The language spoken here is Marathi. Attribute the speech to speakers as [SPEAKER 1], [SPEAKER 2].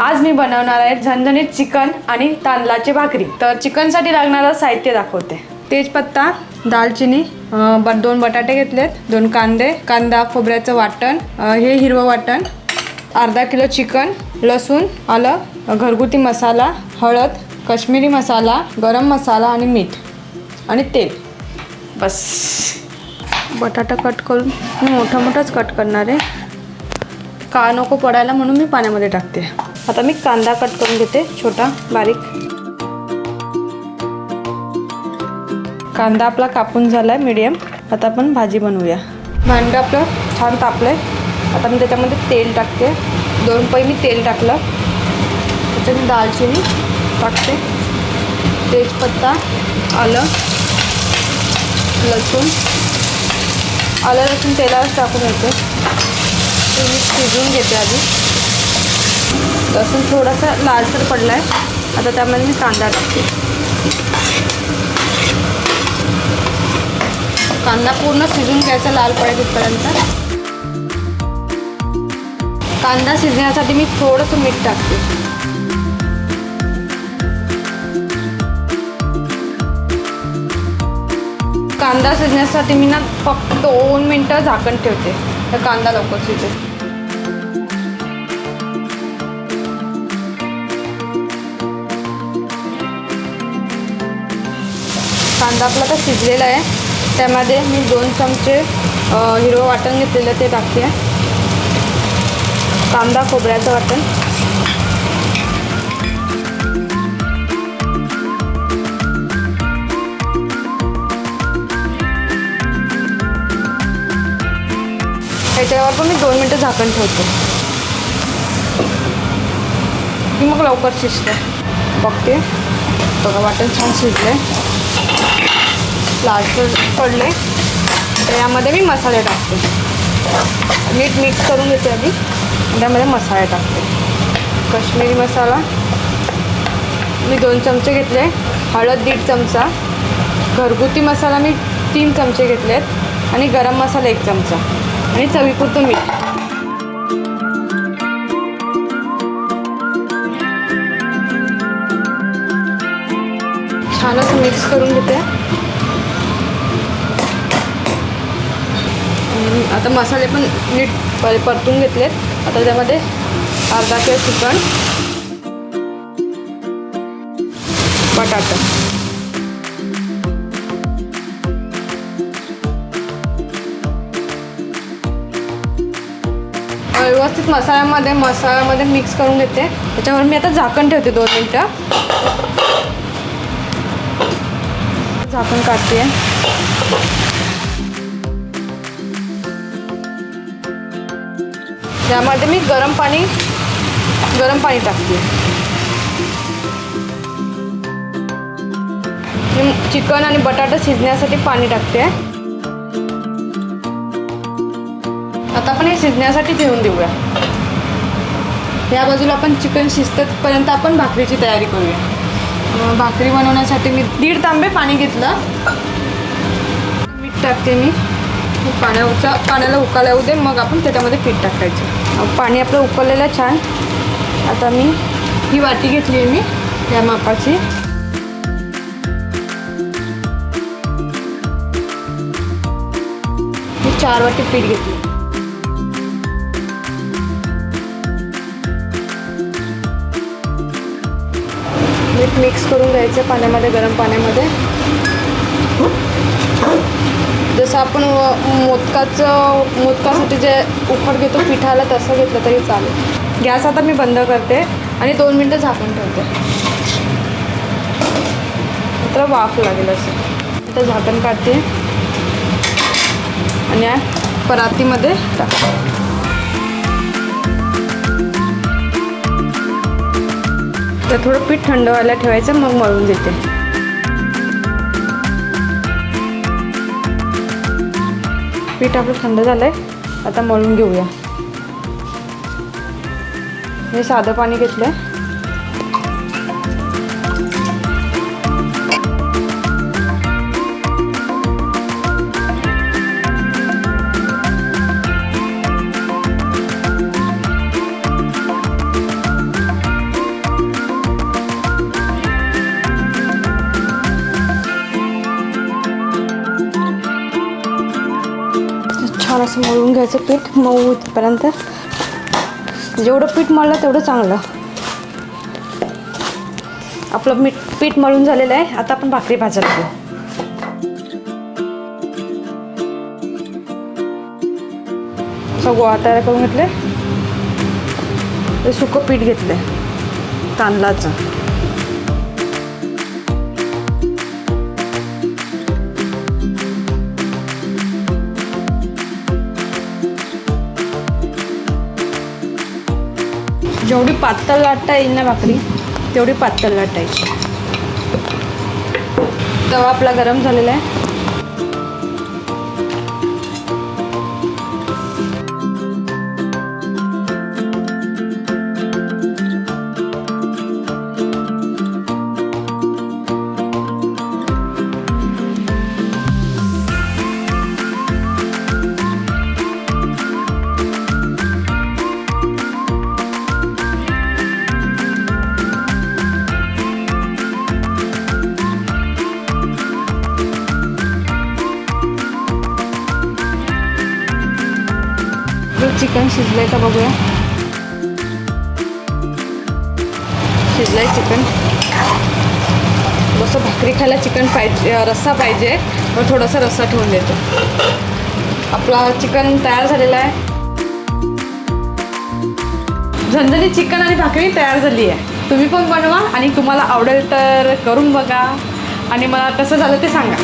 [SPEAKER 1] आज मी बनवणार आहे झणझणीत चिकन आणि तांदळाची भाकरी. तर चिकनसाठी लागणारं साहित्य दाखवते. तेजपत्ता दालचिनी ब दोन बटाटे घेतलेत दोन कांदे कांदा खोबऱ्याचं वाटण हे हिरवं वाटण अर्धा किलो चिकन लसूण आलं घरगुती मसाला हळद काश्मीरी मसाला गरम मसाला आणि मीठ आणि तेल. बस. बटाटा कट करून मी मोठा मोठाच कट करणार आहे. का नको पडायला म्हणून मी पाण्यामध्ये टाकते. आता मी कांदा कट करून घेते छोटा बारीक. कांदा आपला कापून झाला आहे मिडियम आता आपण भाजी बनवूया. भांडं आपलं छान तापलं आहे आता मी त्याच्यामध्ये तेल टाकते. दोन पै मी तेल टाकलं. त्याच्यात मी दालचिनी टाकते. तेजपत्ता आलं लसूण. आलं लसूण तेलावर टाकून येते ते मी शिजवून घेते आधी. लसूण थोडासा लालसर पडला आहे आता त्यामध्ये मी कांदा टाकते. कांदा पूर्ण शिजून घ्यायचा लाल पडेल तिथपर्यंत कांदा शिजण्यासाठी मी थोडंसं मीठ टाकते. कांदा शिजण्यासाठी मी ना फक्त दोन मिनटं झाकण ठेवते. तर कांदा लवकर शिजेल. कांदा आपला तर शिजलेला आहे. त्यामध्ये मी दोन चमचे हिरवं वाटण घेतलेलं ते टाकते. कांदा खोबऱ्याचं वाटण. त्याच्यावर पण मी दोन मिनटं झाकण ठेवते. मग लवकर शिजते. बघते. बघा वाटण छान शिजले लालसर पडले. तर यामध्ये मी मसाले टाकते. मीठ मिक्स करून घेते आधी. त्यामध्ये मसाले टाकते. काश्मीरी मसाला. मी दोन चमचे घेतले. हळद दीड चमचा. घरगुती मसाला मी तीन चमचे घेतले आहेत आणि गरम मसाला एक चमचा. आणि चवीपुरतं मीठ. छान मिक्स करून घेते. आता मसाले पण नीट परतून घेतलेत. आता त्यामध्ये अर्धा किलो चिकन बटाटा. व्यवस्थित मसाल्यामध्ये मसाल्यामध्ये मिक्स करून घेते. त्याच्यावर मी आता झाकण ठेवते दोन मिनटं. झाकण काढते त्यामध्ये मी गरम पाणी गरम पाणी टाकते. चिकन आणि बटाटा शिजण्यासाठी पाणी टाकते. आता आपण हे शिजण्यासाठी ठेवून देऊया. या बाजूला आपण चिकन शिजतपर्यंत आपण भाकरीची तयारी करूया. भाकरी बनवण्यासाठी मी दीड तांबे पाणी घेतलं. मीठ टाकते मी. पाण्याचा पाण्याला उकाला येऊ दे मग आपण त्याच्यामध्ये पीठ टाकायचं. पाणी आपलं उकळलेलं छान. आता मी ही वाटी घेतली आहे मी या मापाची. मी चार वाटी पीठ घेतली. मीठ मिक्स करून घ्यायचं पाण्यामध्ये गरम पाण्यामध्ये. जसं आपण मोदकाचं मोदकासाठी जे उखड घेतो पिठाला तसं घेतलं तरी चालेल. गॅस आता मी बंद करते आणि दोन मिनटं झाकून ठेवते. तर वाफ लागेल असं. आता झाकण काढते. आणि परातीमध्ये टाकते. तर थोडं पीठ थंड व्हायला ठेवायचं मग मळून देते. पीठ आपलं थंड झालं आहे आता मळून घेऊया. हे साधं पाणी घेतलं आहे मळून घ्यायचं पीठ मऊ होतपर्यंत जेवढं पीठ मळलं तेवढं चांगलं. आपलं मीठ पीठ मळून झालेलं आहे. आता आपण भाकरी भाजायला घेऊ गोळा तयार करून घेतले ते सुकं पीठ घेतलं तांदळाचं. जेवढी पातळ लाटता येईल ना भाकरी तेवढी पातळ लाटायची तवा आपला गरम झालेला आहे. चिकन शिजलंय का बघूया. शिजलंय चिकन. थोडंसं भाकरी खायला चिकन पाहिजे रस्सा पाहिजे. मग थोडासा रस्सा ठेवून देतो. आपला चिकन तयार झालेला आहे. झणझणीत चिकन आणि भाकरी तयार झाली आहे. तुम्ही पण बनवा आणि तुम्हाला आवडेल तर करून बघा. आणि मला कसं झालं ते सांगा.